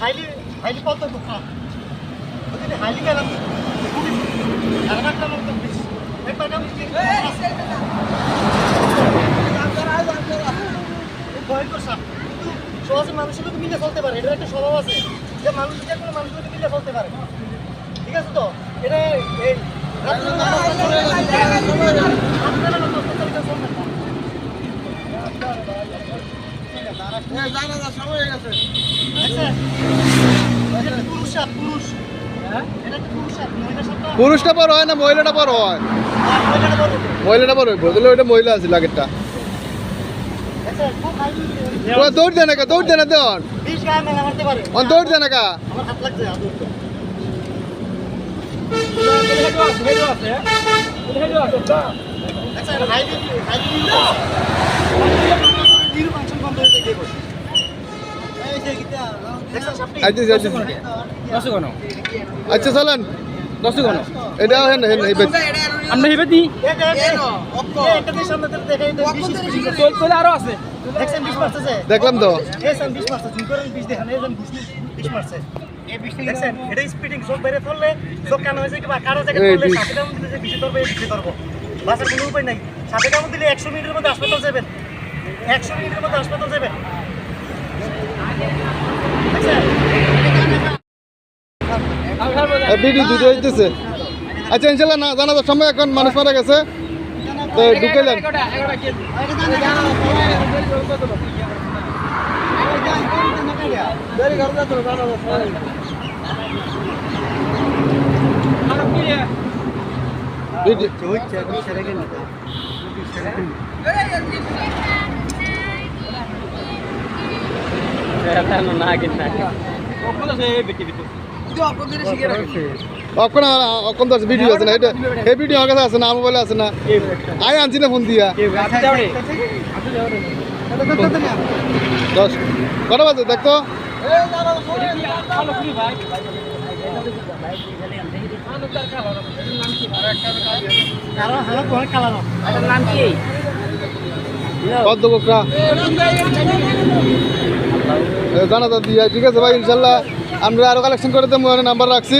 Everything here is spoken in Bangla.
হাইলি হাইলি কত দুঃখা যদি মানুষের মিলে চলতে পারে এটা একটা স্বভাব আছে যে মানুষ যে কোনো মানুষের লোক মিলে চলতে পারে। ঠিক আছে তো? এটা পুরুষটা বড় হয় না মহিলাটা বড় হয়? মহিলাটা বড় তো। মহিলাটা বড় হইব তাহলে ওইটা মহিলা আছে লাগেরটা দৌড় দেয় না কা? দৌড় দেয় না দৌড়? দেয় না কা? আমার হাত লাগছে, হাত ধরতে। আচ্ছা, আচ্ছা চলেন। এটা হেন হেন আমরা হিবে। চল আরও আছে? দেখলাম তো। কান উপায় নাই। দিলে একশো মিনিটের মধ্যে হাসপাতাল যাবেন। একশো মিনিটের মধ্যে হাসপাতাল যাবেন? দুটো হইতেছে। আচ্ছা ইনশাল্লাহ না জানা যার সময় এখন মানুষ মারা গেছে। তো ভিডিও না কখন আছে ভিডিও না এটা এই ভিডিও আমার কাছে আছে না মোবাইলে আছে না। আই আনছি না ফোন দিয়া। দশ। কটা বাজে? দেখতো কত কোকরা জানা তো দিয়া ঠিক আছে ভাই ইনশাল্লাহ। আমরা আরও কালেকশন করে দেবো নাম্বার রাখছি।